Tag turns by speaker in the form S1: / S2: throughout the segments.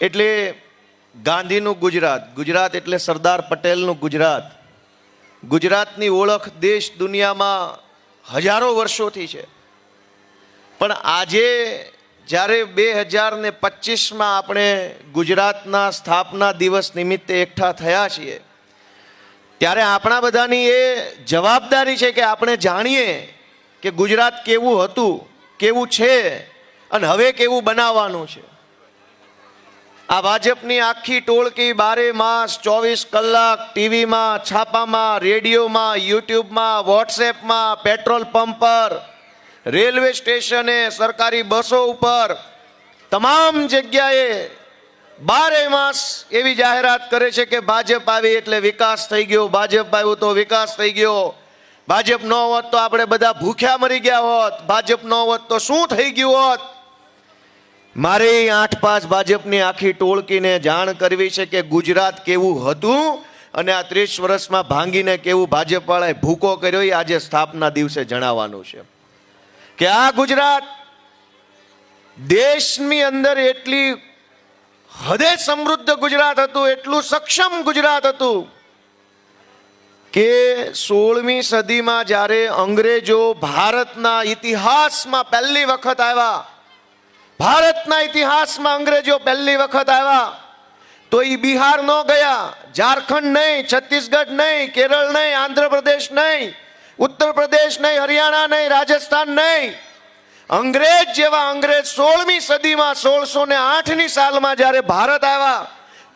S1: એટલે ગાંધીનું ગુજરાત ગુજરાત એટલે સરદાર પટેલનું ગુજરાત. ગુજરાતની ઓળખ દેશ દુનિયામાં હજારો વર્ષોથી છે. પણ આજે જ્યારે બે હજાર ને પચીસમાં આપણે ગુજરાતના સ્થાપના દિવસ નિમિત્તે એકઠા થયા છીએ, ત્યારે આપણા બધાની એ જવાબદારી છે કે આપણે જાણીએ કે ગુજરાત કેવું હતું, કેવું છે, અને હવે કેવું બનાવવાનું છે. આ ભાજપની આખી ટોળકી બારે માસ, ચોવીસ કલાક ટીવીમાં, છાપામાં, રેડિયોમાં, યુટ્યુબમાં, વોટ્સએપમાં પેટ્રોલ પંપ પર, રેલવે સ્ટેશને, સરકારી બસો ઉપર, તમામ જગ્યાએ બારે માસ એવી જાહેરાત કરે છે કે ભાજપ આવી એટલે વિકાસ થઈ ગયો, ભાજપ આવ્યું તો વિકાસ થઈ ગયો. ભાજપ ન હોત તો આપણે બધા ભૂખ્યા મરી ગયા હોત, ભાજપ ન હોત તો શું થઈ ગયું હોત? મારે આઠ પાંચ ભાજપની આખી ટોળકીને જાણ કરવી છે કે ગુજરાત કેવું હતું અને આ ત્રીસ વર્ષમાં ભાંગીને કેવું ભાજપવાળાએ ભૂકો કર્યો, એ આજે સ્થાપના દિવસે જણાવવાનું છે. કે આ ગુજરાત દેશની અંદર એટલી હદે સમૃદ્ધ ગુજરાત હતું, એટલું સક્ષમ ગુજરાત હતું કે સોળમી સદીમાં જ્યારે અંગ્રેજો ભારતના ઇતિહાસમાં પહેલી વખત આવ્યા ભારતના ઇતિહાસમાં અંગ્રેજો પહેલી વખત આવ્યા. તો એ બિહાર ન ગયા, ઝારખંડ નહીં, છત્તીસગઢ નહીં, કેરળ નહીં, આંધ્રપ્રદેશ નહીં ઉત્તર પ્રદેશ નહીં, હરિયાણા નહીં, રાજસ્થાન નહીં. અંગ્રેજ જેવા અંગ્રેજ સોળમી સદીમાં સોળસો ને આઠની સાલમાં જ્યારે ભારત આવ્યા,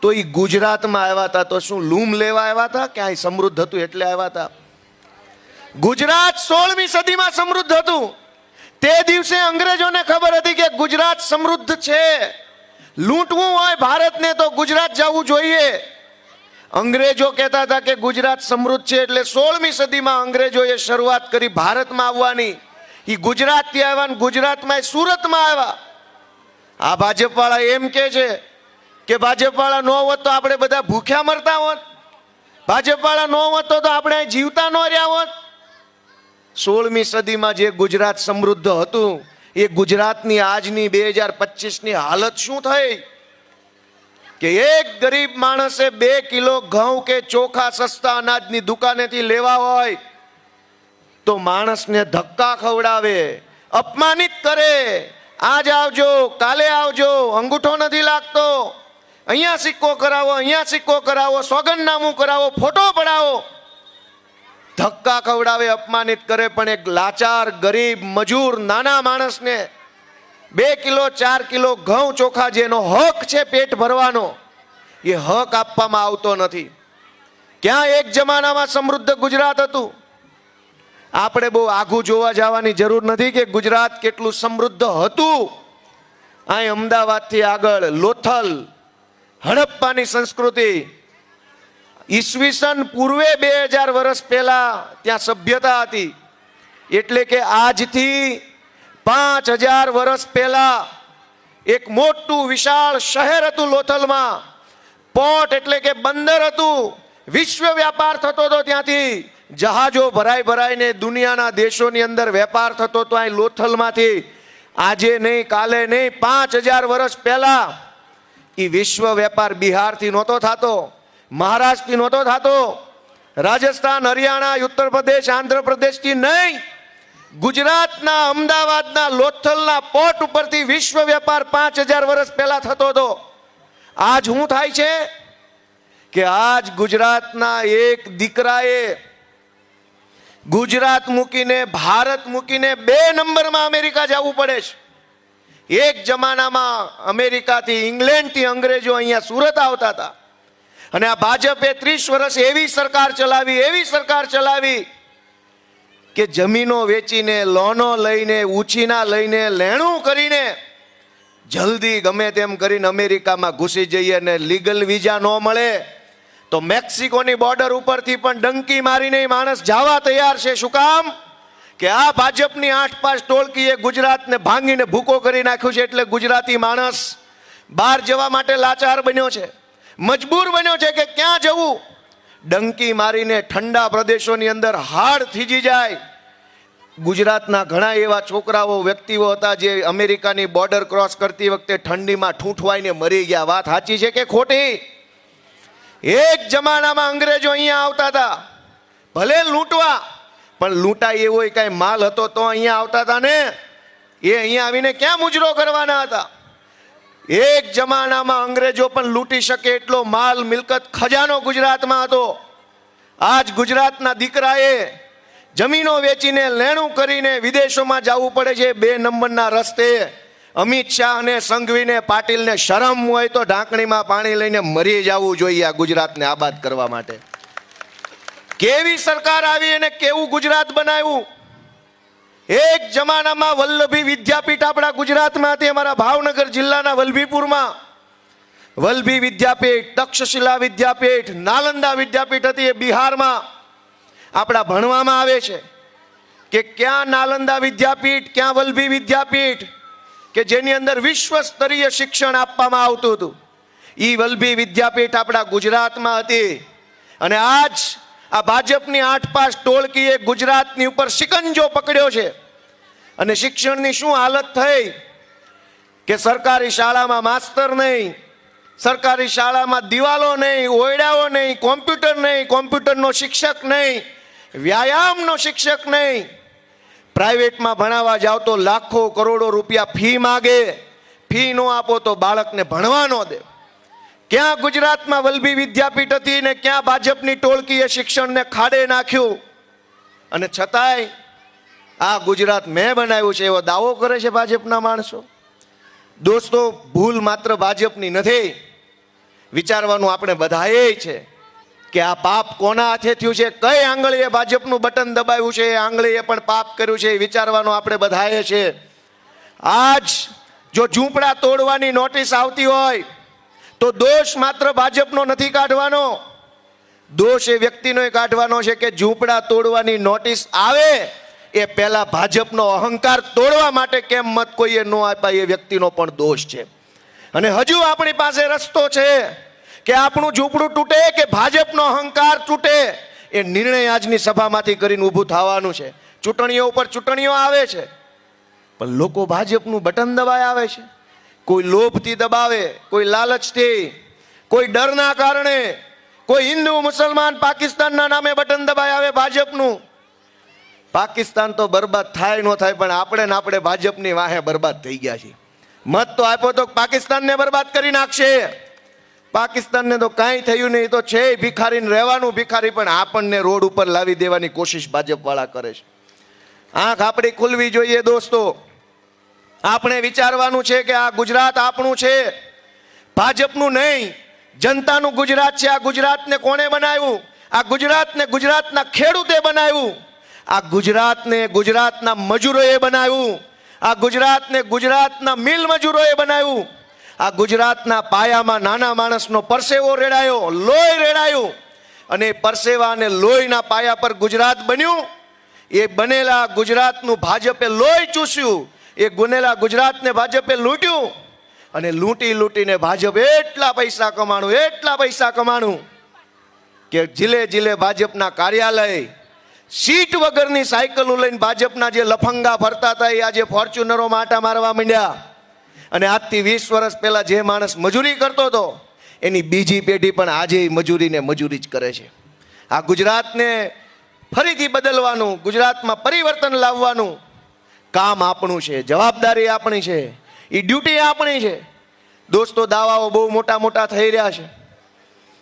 S1: તો એ ગુજરાતમાં આવ્યા હતા તો શું, લૂમ લેવા આવ્યા હતા ક્યાંય સમૃદ્ધ હતું એટલે આવ્યા હતા ગુજરાત સોળમી સદીમાં સમૃદ્ધ હતું. તે દિવસે અંગ્રેજોને ખબર હતી કે ગુજરાત સમૃદ્ધ છે. લૂંટવું હોય ભારતને તો ગુજરાત જવું જોઈએ. અંગ્રેજો કહેતા હતા કે ગુજરાત સમૃદ્ધ છે એટલે સોળમી સદીમાં અંગ્રેજોએ શરૂઆત કરી ભારતમાં આવવાની. એ ગુજરાતથી આવ્યા ગુજરાતમાં સુરતમાં આવ્યા. આ ભાજપવાળા એમ કે છે કે ભાજપવાળા ન હોત તો આપણે બધા ભૂખ્યા મરતા હોત. ભાજપવાળા ન હોત તો આપણે જીવતા ન રહ્યા હોત. સોળમી સદીમાં જે ગુજરાત સમૃદ્ધ હતું, એ ગુજરાતની આજની બે હજાર પચીસની હાલત શું થઈ? કે એક ગરીબ માણસે બે કિલો ઘઉં કે ચોખા સસ્તા અનાજની દુકાનેથી લેવા હોય, તો માણસને ધક્કા ખવડાવે, અપમાનિત કરે. આજ આવજો, કાલે આવજો, અંગૂઠો નથી લાગતો. અહીંયા સિક્કો કરાવો, અહીંયા સિક્કો કરાવો, સોગંદનામું કરાવો, ફોટો પડાવો. ધક્કા ખવડાવે, અપમાનિત કરે, પણ એક લાચાર, ગરીબ, મજૂર, નાના માણસને બે કિલો, ચાર કિલો ઘઉં ચોખા જેનો હક છે પેટ ભરવાનો, એ હક આપવામાં આવતો નથી. ક્યાં એક જમાનામાં સમૃદ્ધ ગુજરાત હતું? આપણે બહુ આઘું જોવા જવાની જરૂર નથી કે ગુજરાત કેટલું સમૃદ્ધ હતું. અહીં અમદાવાદથી આગળ લોથલ, હડપ્પાની સંસ્કૃતિ ઈસવીસન પૂર્વે બે હજાર વર્ષ પહેલા ત્યાં સભ્યતા હતી. એટલે કે આજથી પાંચ હજાર વર્ષ પહેલા એક મોટું વિશાળ શહેર હતું લોથલમાં. પોર્ટ એટલે કે બંદર હતું. વિશ્વ વ્યાપાર થતો હતો ત્યાંથી. જહાજો ભરાઈ ભરાઈને દુનિયાના દેશોની અંદર વેપાર થતો હતો અહીં લોથલમાંથી. આજે નહીં, કાલે નહીં, પાંચ હજાર વર્ષ પહેલા એ વિશ્વ વેપાર બિહારથી નહોતો થતો. મહારાષ્ટ્રથી નહોતો થતો રાજસ્થાન, હરિયાણા ઉત્તર પ્રદેશ આંધ્રપ્રદેશથી નહીં, ગુજરાતના, અમદાવાદના, લોથલના પોર્ટ ઉપરથી વિશ્વ વેપાર પાંચ હજાર વર્ષ પહેલા થતો હતો. આજ શું થાય છે કે આજ ગુજરાતના એક દીકરાએ ગુજરાત મૂકીને, ભારત મૂકીને બે નંબરમાં અમેરિકા જવું પડે છે. એક જમાનામાં અમેરિકાથી, ઇંગ્લેન્ડથી અંગ્રેજો અહીંયા સુરત આવતા હતા. અને આ ભાજપે ત્રીસ વર્ષ એવી સરકાર ચલાવી, એવી સરકાર ચલાવી કે જમીનો વેચીને, લોનો લઈને, ઉછીના લઈને, લેણું કરીને જલ્દી ગમે તેમ કરીને અમેરિકામાં ઘૂસી જઈએ અને લીગલ વિઝા ન મળે, તો મેક્સિકોની બોર્ડર ઉપરથી પણ ડંકી મારીને માણસ જવા તૈયાર છે. શું કામ? કે આ ભાજપની આઠ પાંચ ટોળકીએ ગુજરાતને ભાંગીને ભૂકો કરી નાખ્યું છે એટલે ગુજરાતી માણસ બહાર જવા માટે લાચાર બન્યો છે. મજબૂર બન્યો છે કે ક્યાં જવું? ડંકી મારીને ઠંડા પ્રદેશોની અંદર હાડ થીજી જાય. ગુજરાતના ઘણા એવા છોકરાઓ, વ્યક્તિઓ હતા જે અમેરિકાની બોર્ડર ક્રોસ કરતી વખતે ઠંડીમાં ઠૂંઠવાઈને મરી ગયા. વાત સાચી છે કે ખોટી? એક જમાનામાં અંગ્રેજો અહીંયા આવતા હતા. ભલે લૂંટવા, પણ લૂંટાય એવો કાંઈ માલ હતો તો અહીંયા આવતા હતા ને? એ અહીંયા આવીને ક્યાં મુજરો કરવાના હતા? એક જમાનામાં અંગ્રેજો પણ લૂંટી શકે એટલો માલ, મિલકત ખજાનો ગુજરાતમાં હતો. આજ ગુજરાતના દીકરાએ જમીનો વેચીને, લેણું કરીને વિદેશોમાં જવું પડે છે બે નંબરના રસ્તે. અમિત શાહ અને સંઘવીને, પાટીલને શરમ હોય તો ઢાંકણીમાં પાણી લઈને મરી જવું જોઈએ આ ગુજરાતને આબાદ કરવા માટે. કેવી સરકાર આવી અને કેવું ગુજરાત બનાવ્યું? એક જમાનામાં વલ્લભી વિદ્યાપીઠ આપણા ગુજરાતમાં હતી, અમારા ભાવનગર જિલ્લાના વલ્લભીપુરમાં વલ્લભી વિદ્યાપીઠ, તક્ષશિલા વિદ્યાપીઠ, નાલંદા વિદ્યાપીઠ હતી એ બિહારમાં. આપણા ભણવામાં આવે છે કે ક્યાં નાલંદા વિદ્યાપીઠ, ક્યાં વલ્લભી વિદ્યાપીઠ, કે જેની અંદર વિશ્વ સ્તરીય શિક્ષણ આપવામાં આવતું હતું. એ વલ્લભી વિદ્યાપીઠ આપણા ગુજરાતમાં હતી. અને આજ આ ભાજપની આઠ પાસ ટોળકીએ ગુજરાતની ઉપર શિકંજો પકડ્યો છે. અને શિક્ષણની શું હાલત થઈ? કે સરકારી શાળામાં માસ્તર નહીં, સરકારી શાળામાં દિવાલો નહીં ઓયડાઓ નહીં, કોમ્પ્યુટર નહીં, કોમ્પ્યુટરનો શિક્ષક નહીં, વ્યાયામનો શિક્ષક નહીં. પ્રાઇવેટમાં ભણાવવા જાઓ તો લાખો કરોડો રૂપિયા ફી માગે, ફી નો આપો તો બાળકને ભણવા ન દે. ક્યાં ગુજરાતમાં વલ્લભી વિદ્યાપીઠ હતી ને ક્યાં ભાજપની ટોળકીએ શિક્ષણને ખાડે નાખ્યું? અને છતાંય આ ગુજરાત મેં બનાવ્યું છે એવો દાવો કરે છે ભાજપના માણસો? દોસ્તો, ભૂલ માત્ર ભાજપની નથી. વિચારવાનું આપણે બધાએ છે કે આ પાપ કોના હાથે થયું છે? કઈ આંગળીએ ભાજપનું બટન દબાવ્યું છે? એ આંગળીએ પણ પાપ કર્યું છે એ વિચારવાનું આપણે બધાએ છે. આજ જો ઝૂંપડા તોડવાની નોટિસ આવતી હોય તો દોષ માત્ર ભાજપનો નથી કાઢવાનો. દોષ એ વ્યક્તિનો કાઢવાનો છે કે ઝૂંપડા તોડવાની નોટિસ આવે, એ પહેલા ભાજપનો અહંકાર તોડવા માટે કેમ મત કોઈએ ન આપ્યા, એ વ્યક્તિનો પણ દોષ છે. અને હજુ આપણી પાસે રસ્તો છે કે આપણું ઝૂંપડું તૂટે કે ભાજપનો અહંકાર તૂટે, એ નિર્ણય આજની સભામાંથી કરીને ઊભું થવાનું છે. ચૂંટણીઓ ઉપર ચૂંટણીઓ આવે છે. પણ લોકો ભાજપનું બટન દબાય આવે છે. કોઈ લોભથી દબાવે, કોઈ લાલચથી, કોઈ ડરના કારણે, કોઈ હિન્દુ, મુસલમાન, પાકિસ્તાનના નામે બટન દબાય આવે ભાજપનું. પાકિસ્તાન તો બરબાદ થાય ન થાય, પણ આપણે ને આપણે ભાજપની વાહે બરબાદ થઈ ગયા છીએ. મત તો આપ્યો તો પાકિસ્તાનને બરબાદ કરી નાખશે. પાકિસ્તાનને તો કાંઈ થયું નહીં, તો છે ભિખારીને રહેવાનું ભિખારી, પણ આપણને રોડ ઉપર લાવી દેવાની કોશિશ ભાજપવાળા કરે છે. આંખ આપણી ખુલવી જોઈએ દોસ્તો. આપણે વિચારવાનું છે કે આ ગુજરાત આપણું છે. ભાજપનું નહીં, જનતાનું ગુજરાત છે. આ ગુજરાતને કોણે બનાવ્યું? આ ગુજરાતને ગુજરાતના ખેડૂતે બનાવ્યું. આ ગુજરાતને ગુજરાતના મજૂરોએ બનાવ્યું. આ ગુજરાતને ગુજરાતના મિલ મજૂરોએ બનાવ્યું. આ ગુજરાતના પાયામાં નાના માણસનો પરસેવો રેડાયો, લોહી રેડાયું. અને પરસેવા અને લોહીના પાયા પર ગુજરાત બન્યું. એ બનેલા ગુજરાતનું ભાજપે લોહી ચૂસ્યું. એ ગુનેલા ગુજરાતને ભાજપે લૂંટ્યું અને લૂંટી લૂંટીને ભાજપ એટલા પૈસા કમાણું, એટલા પૈસા કમાણું કે જિલ્લે જિલ્લે ભાજપના કાર્યાલય સીટ વગરની સાયકલો લઈને ભાજપના જે લફંગા ફરતા હતા, એ આજે ફોર્ચ્યુનરો આટા મારવા માંડ્યા. અને આજથી વીસ વર્ષ પહેલાં જે માણસ મજૂરી કરતો હતો, એની બીજી પેઢી પણ આજે મજૂરીને મજૂરી જ કરે છે. આ ગુજરાતને ફરીથી બદલવાનું, ગુજરાતમાં પરિવર્તન લાવવાનું કામ આપણું છે, જવાબદારી આપણી છે એ ડ્યુટી આપણી છે. દોસ્તો, દાવાઓ બહુ મોટા મોટા થઈ રહ્યા છે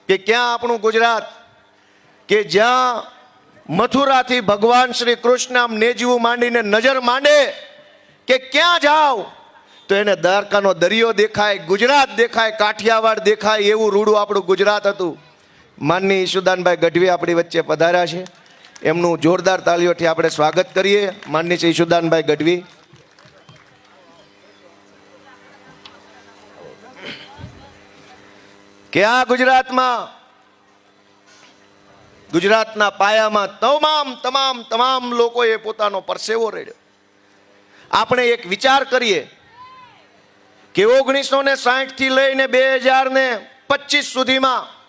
S1: કે ક્યાં આપણું ગુજરાત? કે જ્યાં મથુરાથી ભગવાન શ્રી કૃષ્ણ નેજવું માંડીને નજર માંડે કે ક્યાં જાઓ તો એને દ્વારકાનો દરિયો દેખાય, ગુજરાત દેખાય, કાઠિયાવાડ દેખાય એવું રૂડું આપણું ગુજરાત હતું. માનની ઈશુદાનભાઈ ગઢવી આપણી વચ્ચે પધાર્યા છે. એમનું જોરદાર તાળીઓથી આપણે સ્વાગત કરીએ. માનની છે ઈશુદાનભાઈ ગઢવી. કે આ ગુજરાતમાં, ગુજરાતના પાયામાં તમામ તમામ તમામ લોકોએ પોતાનો પરસેવો રેડ્યો. આપણે એક વિચાર કરીએ કે ઓગણીસો ને સાહીઠથી લઈને બે હજાર ને પચીસ સુધીમાં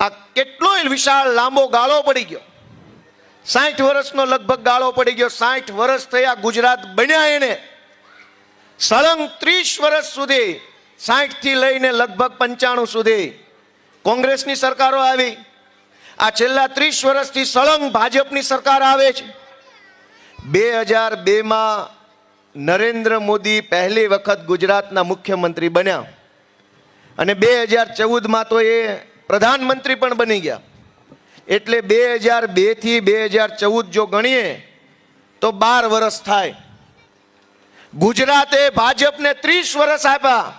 S1: આ કેટલો વિશાળ લાંબો ગાળો પડી ગયો. સાઠ વર્ષનો લગભગ ગાળો પડી ગયો. સાઠ વર્ષ થયા ગુજરાત બન્યા એને. સળંગ ત્રીસ વર્ષ સુધી, સાઠથી લઈને લગભગ પંચાણું સુધી કોંગ્રેસની સરકારો આવી. આ છેલ્લા ત્રીસ વર્ષથી સળંગ ભાજપની સરકાર આવે છે. બે હજાર બેમાં નરેન્દ્ર મોદી પહેલી વખત ગુજરાતના મુખ્યમંત્રી બન્યા. અને બે હજાર ચૌદમાં તો એ પ્રધાનમંત્રી પણ બની ગયા. એટલે બે હજાર બેથી બે હજાર ચૌદ જો ગણીએ, તો બાર વર્ષ થાય. ગુજરાતે ભાજપને ત્રીસ વર્ષ આપ્યા.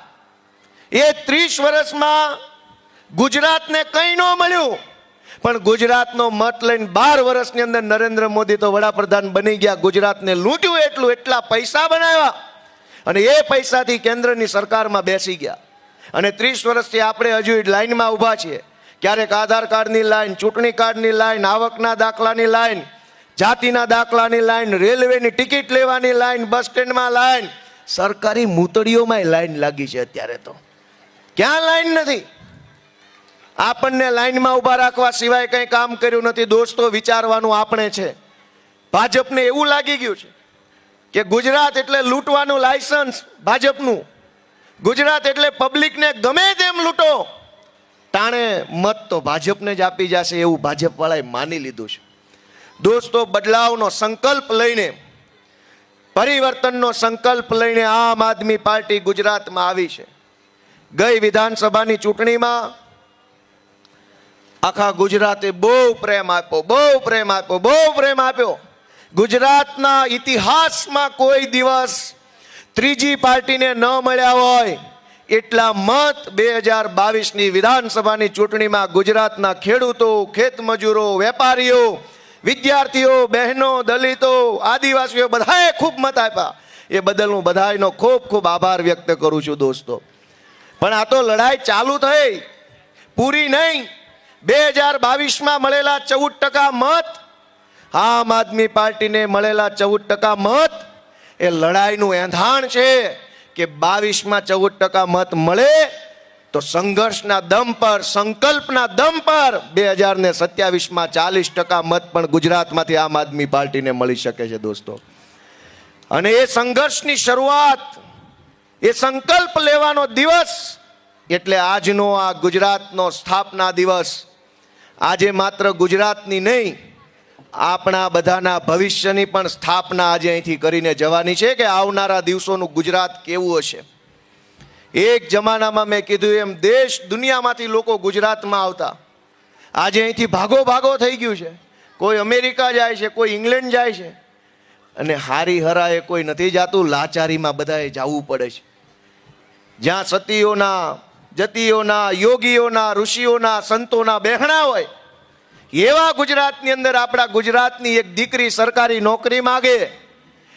S1: એ ત્રીસ વર્ષમાં ગુજરાતને કંઈ ન મળ્યું. પણ ગુજરાતનો મત લઈને બાર વર્ષની અંદર નરેન્દ્ર મોદી તો વડાપ્રધાન બની ગયા. ગુજરાતને લૂંટ્યું એટલું, એટલા પૈસા બનાવ્યા. અને એ પૈસાથી કેન્દ્રની સરકારમાં બેસી ગયા. અને ત્રીસ વર્ષથી આપણે હજુ લાઇનમાં ઊભા છીએ. ક્યારેક આધાર કાર્ડની લાઈન, ચૂંટણી કાર્ડની લાઈન, આવકના દાખલાની લાઈન, જાતિના દાખલાની લાઈન, રેલવેની ટિકિટ લેવાની લાઈન, બસ સ્ટેન્ડમાં લાઈન. સરકારી મૂતળીઓમાં લાઈન લાગી છે અત્યારે તો. ક્યાં લાઈન નથી? આપણને લાઈનમાં ઊભા રાખવા સિવાય કંઈ કામ કર્યું નથી, દોસ્તો વિચારવાનું આપણે છે. ભાજપને એવું લાગી ગયું છે કે ગુજરાત એટલે લૂંટવાનું લાયસન્સ ભાજપનું. ગુજરાત એટલે પબ્લિકને ગમે તેમ લૂંટો. તાણે મત તો ભાજપને જ આપી જશે એવું ભાજપવાળાએ માની લીધું છે. દોસ્તો, બદલાવનો સંકલ્પ લઈને, પરિવર્તનનો સંકલ્પ લઈને આમ આદમી પાર્ટી ગુજરાતમાં આવી છે. ગઈ વિધાનસભાની ચૂંટણીમાં આખા ગુજરાતે બહુ પ્રેમ આપ્યો, બહુ પ્રેમ આપ્યો, બહુ પ્રેમ આપ્યો. ગુજરાતના ઇતિહાસમાં કોઈ દિવસ ત્રીજી પાર્ટીને ન મળ્યા હોય, એટલા મત બે હજાર બાવીસની વિધાનસભાની ચૂંટણીમાં ગુજરાતના ખેડૂતો ખેતમજૂરો વેપારીઓ, વિદ્યાર્થીઓ, બહેનો, દલિતો, આદિવાસીઓ બધાએ ખૂબ મત આપ્યા. એ બદલ હું બધાનો ખૂબ ખૂબ આભાર વ્યક્ત કરું છું દોસ્તો. પણ આ તો લડાઈ ચાલુ થઈ, પૂરી નહીં. બે હજાર બાવીસમાં મળેલા ચૌદ ટકા મત, આમ આદમી પાર્ટીને મળેલા ચૌદ ટકા મત એ લડાઈનું એંધાણ છે કે બાવીસમાં ચૌદ ટકા મત મળે તો સંઘર્ષના દમ પર, સંકલ્પના દમ પર બે હજાર ને સત્યાવીસમાં ચાલીસ ટકા મત પણ ગુજરાતમાંથી આમ આદમી પાર્ટીને મળી શકે છે દોસ્તો. અને એ સંઘર્ષની શરૂઆત, એ સંકલ્પ લેવાનો દિવસ એટલે આજનો આ ગુજરાતનો સ્થાપના દિવસ. આજે માત્ર ગુજરાતની નહીં આપણા બધાના ભવિષ્યની પણ સ્થાપના આજે અહીંથી કરીને જવાની છે કે આવનારા દિવસોનું ગુજરાત કેવું હશે? એક જમાનામાં મેં કીધું એમ, દેશ દુનિયામાંથી લોકો ગુજરાતમાં આવતા. આજે અહીંથી ભાગો ભાગો થઈ ગયું છે. કોઈ અમેરિકા જાય છે, કોઈ ઇંગ્લેન્ડ જાય છે. અને હારી હરાએ કોઈ નથી જાતું, લાચારીમાં બધાએ જવું પડે છે. જ્યાં સતીઓના, જતીઓના, યોગીઓના, ઋષિઓના, સંતોના બહેણા હોય એવા ગુજરાતની અંદર આપણા ગુજરાતની એક દીકરી સરકારી નોકરી માગે,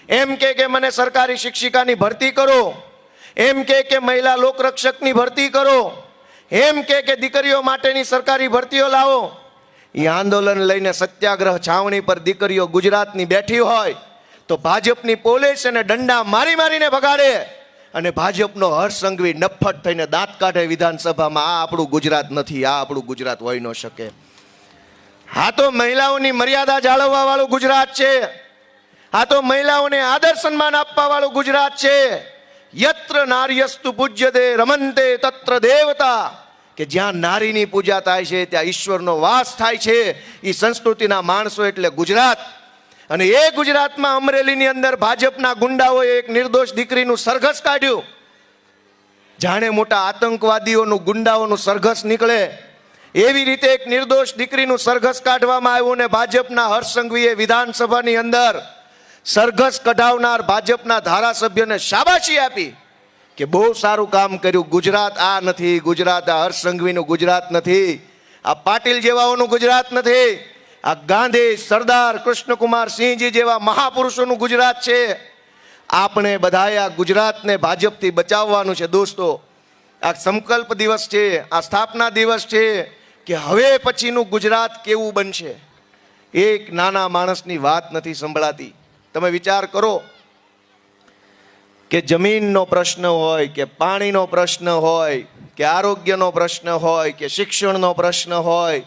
S1: એમ કે કે મને સરકારી શિક્ષિકાની ભરતી કરો, એમ કે કે મહિલા લોકરક્ષકની ભરતી કરો, એમ કે કે દીકરીઓ માટેની સરકારી ભરતીઓ લાવો. એ આંદોલન લઈને સત્યાગ્રહ છાવણી પર દીકરીઓ ગુજરાતની બેઠી હોય, તો ભાજપની પોલીસ અને દંડા મારી મારીને ભગાડે અને ભાજપનો હર્ષસંઘવી નફટ થઈને દાંત કાઢે વિધાનસભામાં, આ આપણું ગુજરાત નથી, આ આપણું ગુજરાત હોઈ ન શકે. હા તો મહિલાઓની મર્યાદા જાળવવા વાળું ગુજરાત છે. આ તો મહિલાઓને આદર સન્માન આપવા વાળું ગુજરાત છે. યત્ર નાર્યસ્તુ પૂજ્યતે, રમંતે તત્ર દેવતા. કે જ્યાં નારીની પૂજા થાય છે, ત્યાં ઈશ્વરનો વાસ થાય છે. એ સંસ્કૃતિના માણસો એટલે ગુજરાત. અને એ ગુજરાતમાં અમરેલીની અંદર ભાજપના ગુંડાઓએ એક નિર્દોષ દીકરીનું સરઘસ કાઢ્યું. જાણે મોટા આતંકવાદીઓનું ગુંડાઓનું સરઘસ નીકળે. એવી રીતે એક નિર્દોષ દીકરીનું સરઘસ કાઢવામાં આવ્યું અને ભાજપના હર્ષસંઘવીએ વિધાનસભાની અંદર સરઘસ કઢાવનાર ભાજપના ધારાસભ્યને શાબાશી આપી કે બહુ સારું કામ કર્યું. ગુજરાત આ નથી, ગુજરાત આ હર્ષસંઘવીનું ગુજરાત નથી. આ પાટીલ જેવાઓનું ગુજરાત નથી. આ ગાંધી, સરદાર કૃષ્ણકુમાર સિંહજી જેવા મહાપુરુષોનું ગુજરાત છે. આપણે બધાએ આ ગુજરાતને ભાજપથી બચાવવાનું છે દોસ્તો. આ સંકલ્પ દિવસ છે, આ સ્થાપના દિવસ છે. કે હવે પછીનું ગુજરાત કેવું બનશે? એક નાના માણસની વાત નથી સંભળાતી. તમે વિચાર કરો કે જમીનનો પ્રશ્ન હોય, કે પાણીનો પ્રશ્ન હોય, કે આરોગ્યનો પ્રશ્ન હોય, કે શિક્ષણનો પ્રશ્ન હોય,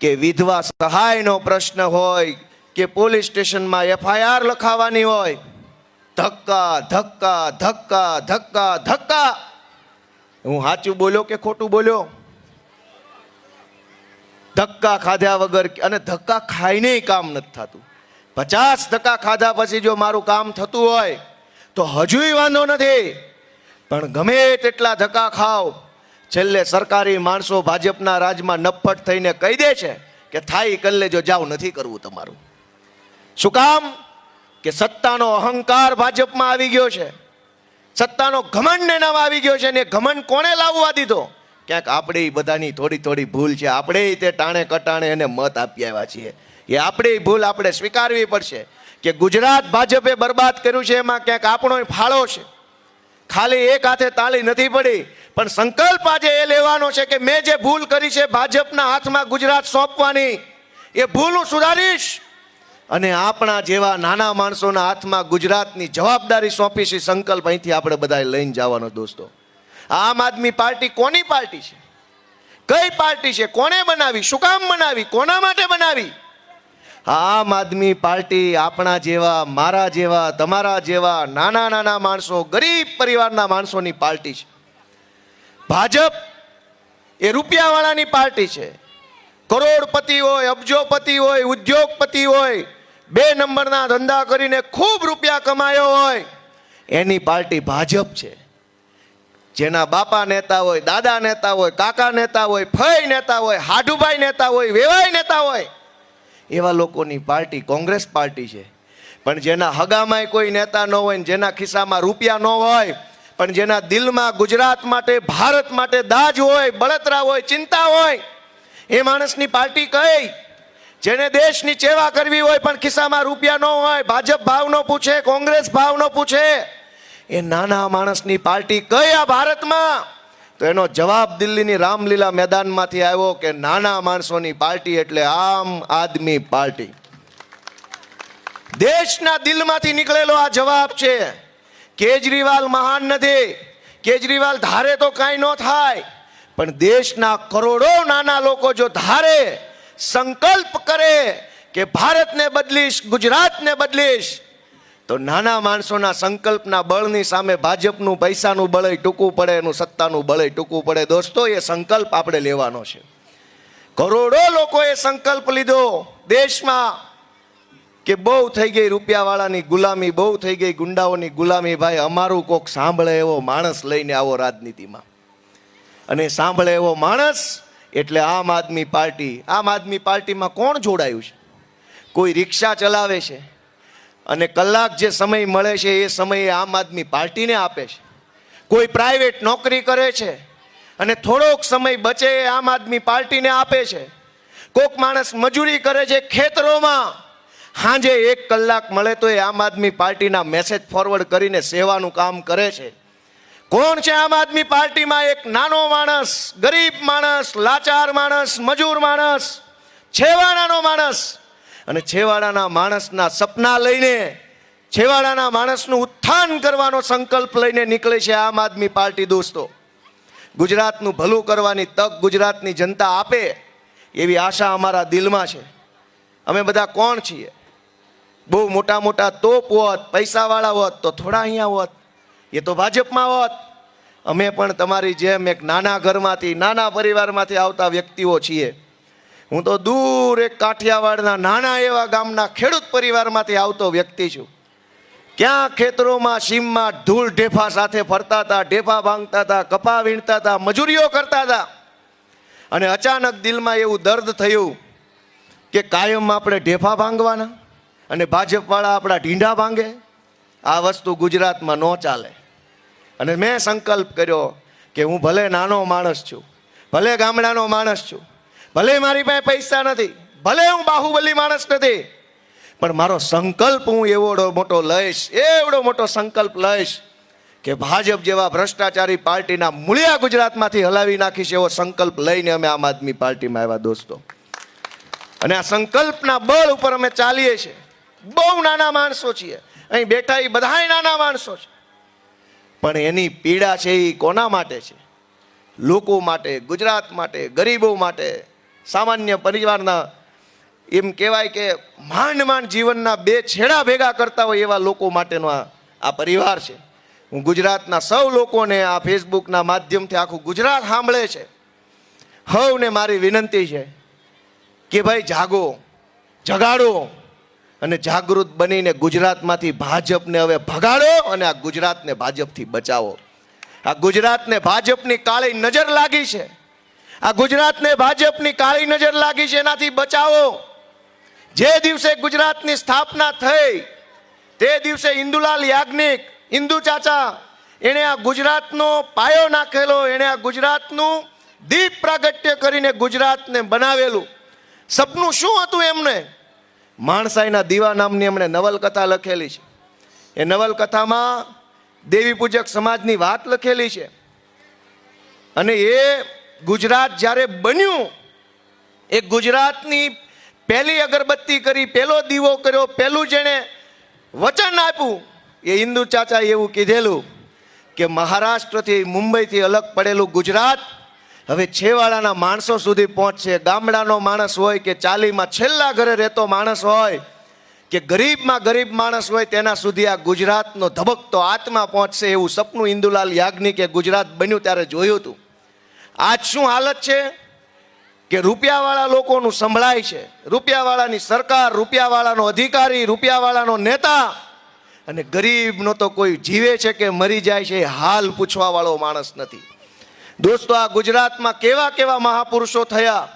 S1: કે વિધવા સહાયનો પ્રશ્ન હોય, કે પોલીસ સ્ટેશનમાં એફઆઈઆર લખાવાની હોય, ધક્કા ધક્કા ધક્કા ધક્કા ધક્કા. હું સાચું બોલ્યો કે ખોટું બોલ્યો? ધક્કા ખાધ્યા વગર અને ધક્કા ખાઈને કામ નથી થતું. પચાસ ધક્કા ખાધા પછી જો મારું કામ થતું હોય, તો હજુય વાંધો નથી. પણ ગમે તેટલા ધક્કા ખાવ છેલ્લે સરકારી માણસો ભાજપના રાજમાં નફ્ફટ થઈને કહી દે છે કે થાય કરી લેજો જાવ નથી કરવું તમારું. શું કામ? કે સત્તાનો અહંકાર ભાજપમાં આવી ગયો છે. સત્તાનો ઘમંડ એનામાં આવી ગયો છે ને ઘમંડ કોણે લાવવા દીધો? ક્યાંક આપણે બધાની થોડી થોડી ભૂલ છે. આપણે તે ટાણે કટાણે એને મત આપી આવ્યા છીએ. એ આપણે ભૂલ આપણે સ્વીકારવી પડશે કે ગુજરાત ભાજપે બરબાદ કર્યું છે એમાં ક્યાંક આપણો ફાળો છે. ખાલી એક હાથે તાળી નથી પડી, પણ સંકલ્પ આજે એ લેવાનો છે કે મેં જે ભૂલ કરી છે ભાજપના હાથમાં ગુજરાત સોંપવાની, એ ભૂલ હું સુધારીશ. અને આપણા જેવા નાના માણસોના હાથમાં ગુજરાતની જવાબદારી સોંપીશ સંકલ્પ અહીંથી આપણે બધાએ લઈને જવાનો દોસ્તો. આમ આદમી પાર્ટી કોની પાર્ટી છે? કઈ પાર્ટી છે? કોણે બનાવી? શું કામ બનાવી? કોના માટે બનાવી? આમ આદમી પાર્ટી આપણા જેવા, મારા જેવા, તમારા જેવા નાના નાના માણસો, ગરીબ પરિવારના માણસોની પાર્ટી છે. ભાજપ એ રૂપિયાવાળાની પાર્ટી છે. કરોડપતિ હોય, અબજોપતિ હોય, ઉદ્યોગપતિ હોય, બે નંબરના ધંધા કરીને ખૂબ રૂપિયા કમાયો હોય, એની પાર્ટી ભાજપ છે. જેના બાપા નેતા હોય, દાદા નેતા હોય, કાકા નેતા હોય, ફઈ નેતા હોય, હાડુભાઈ નેતા હોય, વેવાઈ નેતા હોય, એવા લોકોની પાર્ટી કોંગ્રેસ પાર્ટી છે. પણ જેના હગામાંય કોઈ નેતા ન હોય જેના ખિસ્સામાં રૂપિયા ન હોય, પણ જેના દિલમાં ગુજરાત માટે, ભારત માટે દાજ હોય, બળતરા હોય, ચિંતા હોય, એ માણસની પાર્ટી કઈ? જેને દેશની સેવા કરવી હોય પણ ખિસ્સામાં રૂપિયા ન હોય, ભાજપ ભાવ ન પૂછે, કોંગ્રેસ ભાવ ન પૂછે. એ નાના માણસની પાર્ટી કયા ભારતમાં? તો એનો જવાબ દિલ્હીની રામલીલા મેદાનમાંથી આવ્યો કે નાના માણસોની પાર્ટી એટલે આમ આદમી પાર્ટી. દેશના દિલમાંથી નીકળેલો આ જવાબ છે, કેજરીવાલ મહાન નથી. કેજરીવાલ ધારે તો કાંઈ ન થાય, પણ દેશના કરોડો નાના લોકો જો ધારે, સંકલ્પ કરે કે ભારતને બદલીશ, ગુજરાતને બદલીશ તો નાના માણસોના સંકલ્પના બળની સામે ભાજપનું પૈસાનું બળય ટૂંકું પડે, એનું સત્તાનું બળય ટૂંકું પડે. દોસ્તો, એ સંકલ્પ આપણે લેવાનો છે. કરોડો લોકોએ સંકલ્પ લીધો દેશમાં કે બહુ થઈ ગઈ રૂપિયાવાળાની ગુલામી, બહુ થઈ ગઈ ગુંડાઓની ગુલામી. ભાઈ, અમારું કોક સાંભળે એવો માણસ લઈને આવો રાજનીતિમાં. અને સાંભળે એવો માણસ એટલે આમ આદમી પાર્ટી. આમ આદમી પાર્ટીમાં કોણ જોડાયું છે? કોઈ રિક્ષા ચલાવે છે? અને કલાક જે સમય મળે છે એ સમયે આમ આદમી પાર્ટીને આપે છે. કોઈ પ્રાઇવેટ નોકરી કરે છે અને થોડોક સમય બચે એ આમ આદમી પાર્ટીને આપે છે. કોક માણસ મજૂરી કરે છે ખેતરોમાં. સાંજે એક કલાક મળે તો એ આમ આદમી પાર્ટીના મેસેજ ફોરવર્ડ કરીને સેવાનું કામ કરે છે. કોણ છે આમ આદમી પાર્ટીમાં? એક નાનો માણસ, ગરીબ માણસ, લાચાર માણસ, મજૂર માણસ, છેવાડાનો માણસ. અને છેવાડાના માણસના સપના લઈને છેવાડાના માણસનું ઉત્થાન કરવાનો સંકલ્પ લઈને નીકળે છે આમ આદમી પાર્ટી દોસ્તો. ગુજરાતનું ભલું કરવાની તક ગુજરાતની જનતા આપે એવી આશા અમારા દિલમાં છે. અમે બધા કોણ છીએ? બહુ મોટા મોટા તોપ હોત, પૈસાવાળા હોત, તો થોડા અહીંયા હોત. એ તો ભાજપમાં હોત. અમે પણ તમારી જેમ એક નાના ઘરમાંથી, નાના પરિવારમાંથી આવતા વ્યક્તિઓ છીએ. હું તો દૂર એક કાઠિયાવાડના નાના એવા ગામના ખેડૂત પરિવારમાંથી આવતો વ્યક્તિ છું. ક્યાં ખેતરોમાં સીમમાં ધૂળ ઢેફા સાથે ફરતા હતા, ઢેફા ભાંગતા હતા, કપા વીણતા હતા, મજૂરીઓ કરતા હતા. અને અચાનક દિલમાં એવું દર્દ થયું કે કાયમ આપણે ઢેફા ભાંગવાના અને ભાજપવાળા આપણા ઢીંઢા ભાંગે. આ વસ્તુ ગુજરાતમાં ન ચાલે. અને મેં સંકલ્પ કર્યો કે હું ભલે નાનો માણસ છું, ભલે ગામડાનો માણસ છું ભલે મારી પાસે પૈસા નથી, ભલે હું બાહુબલી માણસ નથી, પણ મારો સંકલ્પ હું એવડો મોટો લઈશ, એવડો મોટો સંકલ્પ લઈશ કે ભાજપ જેવા ભ્રષ્ટાચારી પાર્ટીના મૂળિયા ગુજરાતમાંથી હલાવી નાખીશ એવો સંકલ્પ લઈને અમે આમ આદમી પાર્ટીમાં આવ્યા દોસ્તો. અને આ સંકલ્પના બળ ઉપર અમે ચાલીએ છીએ. બહુ નાના માણસો છીએ. અહીં બેઠા એ બધાય નાના માણસો છે. પણ એની પીડા છે એ કોના માટે છે? લોકો માટે, ગુજરાત માટે, ગરીબો માટે સામાન્ય પરિવારના એમ કહેવાય કે માંડ માંડ જીવનના બે છેડા ભેગા કરતા હોય એવા લોકો માટેનો આ પરિવાર છે. હું ગુજરાતના સૌ લોકોને આ ફેસબુકના માધ્યમથી આખું ગુજરાત સાંભળે છે. હવને મારી વિનંતી છે કે ભાઈ જાગો, જગાડો અને જાગૃત બનીને ગુજરાતમાંથી ભાજપને હવે ભગાડો અને આ ગુજરાતને ભાજપથી બચાવો. આ ગુજરાતને ભાજપની કાળી નજર લાગી છે. આ ગુજરાતને ભાજપની કાળી નજર લાગી છે, એનાથી બચાવો. જે દિવસે ગુજરાતની સ્થાપના થઈ, તે દિવસે ઇન્દુલાલ યાજ્ઞિક, ઇન્દુ ચાચા, એણે આ ગુજરાતનો પાયો નાખેલો, એણે આ ગુજરાતનું દીપ પ્રાગટ્ય કરીને ગુજરાતને બનાવેલું. સપનું શું હતું એમને? માણસાઈના દીવા નામની એમણે નવલકથા લખેલી છે. એ નવલકથામાં દેવી પૂજક સમાજની વાત લખેલી છે. અને એ ગુજરાત જ્યારે બન્યું, એ ગુજરાતની પહેલી અગરબત્તી કરી, પહેલો દીવો કર્યો, પહેલું જેણે વચન આપ્યું, એ હિન્દુ ચાચાએ એવું કીધેલું કે મહારાષ્ટ્રથી મુંબઈથી અલગ પડેલું ગુજરાત હવે છેવાડાના માણસો સુધી પહોંચશે. ગામડાનો માણસ હોય કે ચાલીમાં છેલ્લા ઘરે રહેતો માણસ હોય કે ગરીબમાં ગરીબ માણસ હોય, તેના સુધી આ ગુજરાતનો ધબકતો આત્મા પહોંચશે એવું સપનું ઇન્દુલાલ યાજ્ઞિકે ગુજરાત બન્યું ત્યારે જોયું હતું. આજ શું હાલત છે? કે રૂપિયાવાળા લોકોનું સંભળાય છે. રૂપિયાવાળાની સરકાર, રૂપિયાવાળાનો અધિકારી, રૂપિયાવાળાનો નેતા અને ગરીબનો તો કોઈ જીવે છે કે મરી જાય છે હાલ પૂછવાવાળો માણસ નથી. દોસ્તો, આ ગુજરાતમાં કેવા કેવા મહાપુરુષો થયા?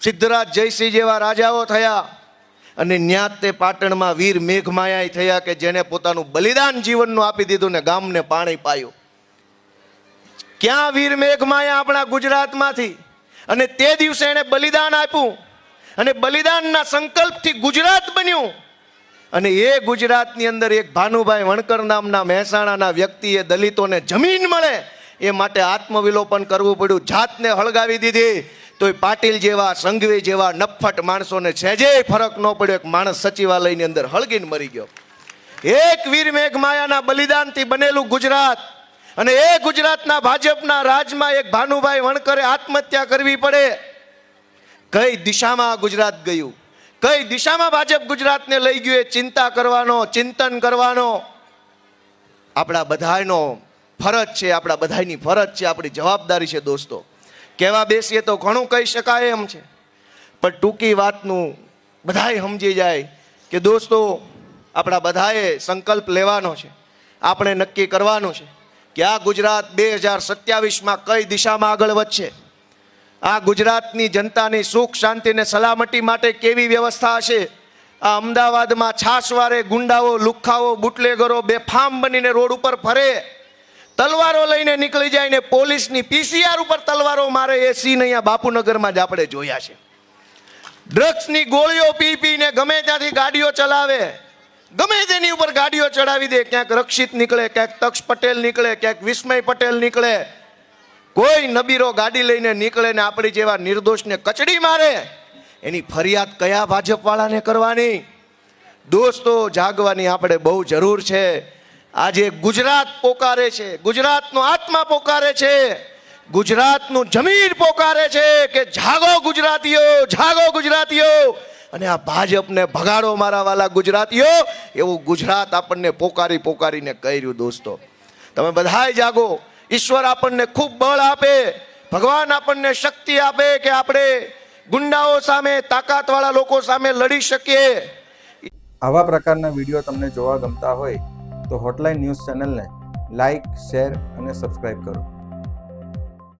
S1: સિદ્ધરાજ જયસિંહ જેવા રાજાઓ થયા અને ન્યાત તે પાટણમાં વીર મેઘમાયા થયા કે જેને પોતાનું બલિદાન જીવનનું આપી દીધું ને ગામને પાણી પાયું. ક્યાં વીર મેઘમાયા આપણા ગુજરાતમાંથી? અને તે દિવસે એણે બલિદાન આપ્યું. અને બલિદાનના સંકલ્પથી ગુજરાત બન્યું. અને એ ગુજરાતની અંદર એક ભાનુભાઈ વણકર નામના મહેસાણાના વ્યક્તિએ દલિતોને જમીન મળે એ માટે આત્મવિલોપન કરવું પડ્યું. જાતને હળગાવી દીધી. તો એ પાટીલ જેવા, સંઘવી જેવા નફ્ફટ માણસોને સહેજે ફરક ન પડ્યો. એક માણસ સચિવાલયની અંદર હળગીને મરી ગયો. એક વીર મેઘમાયાના બલિદાનથી બનેલું ગુજરાત અને એ ગુજરાતના ભાજપના રાજમાં એક ભાનુભાઈ વણકરે આત્મહત્યા કરવી પડે. કઈ દિશામાં ગુજરાત ગયું? કઈ દિશામાં ભાજપ ગુજરાતને લઈ ગયું એ ચિંતા કરવાનો, ચિંતન કરવાનો? આપણા બધાનો ફરજ છે, આપણા બધાની ફરજ છે, આપણી જવાબદારી છે દોસ્તો. કહેવા બેસીએ તો ઘણું કહી શકાય એમ છે. પણ ટૂંકી વાતનું બધાય સમજી જાય કે દોસ્તો, આપણા બધાએ સંકલ્પ લેવાનો છે. આપણે નક્કી કરવાનું છે. કે આ ગુજરાત બે હજાર સત્યાવીસમાં કઈ દિશામાં આગળ વધશે? આ ગુજરાતની જનતાની સુખ, શાંતિ અને સલામતી માટે કેવી વ્યવસ્થા હશે? આ અમદાવાદમાં છાસવારે ગુંડાઓ, લુખ્ખાઓ, બુટલેગરો બેફામ બનીને રોડ ઉપર ફરે. તલવારો લઈને નીકળી જાય ને પોલીસની પીસીઆર ઉપર તલવારો મારે એ સીન અહીંયા બાપુનગરમાં જ આપણે જોયા છે. ડ્રગ્સની ગોળીઓ પી પીને ગમે ત્યાંથી ગાડીઓ ચલાવે. ગમે તેની ઉપર ગાડીઓ ચડાવી દે, ક્યાંક રક્ષિત નીકળે, ક્યાંક તક્ષ પટેલ નીકળે, ક્યાંક વિસ્મય પટેલ નીકળે. કોઈ નબીરો ગાડી લઈને નીકળે ને આપણી જેવા નિર્દોષને કચડી મારે. એની ફરિયાદ કયા ભાજપવાળાને કરવાની? દોસ્તો, જાગવાની આપણે બહુ જરૂર છે. આજે ગુજરાત પોકારે છે, ગુજરાતનો આત્મા પોકારે છે. ગુજરાતનું જમીન પોકારે છે કે જાગો ગુજરાતીઓ જાગો ગુજરાતીઓ. અને આ ભાજપને ભગાડો મારા વાલા ગુજરાતીઓ, એવું ગુજરાત આપણને પોકારી પોકારીને કર્યું દોસ્તો. તમે બધાય જાગો. ઈશ્વર આપણને ખૂબ બળ આપે. ભગવાન આપણને શક્તિ આપે કે આપણે ગુંડાઓ સામે, તાકાતવાળા લોકો સામે લડી શકીએ.
S2: આવા પ્રકારના વીડિયો તમને જોવા ગમતા હોય તો હોટલાઇન ન્યૂઝ ચેનલને લાઇક શેર અને સબસ્ક્રાઈબ કરો.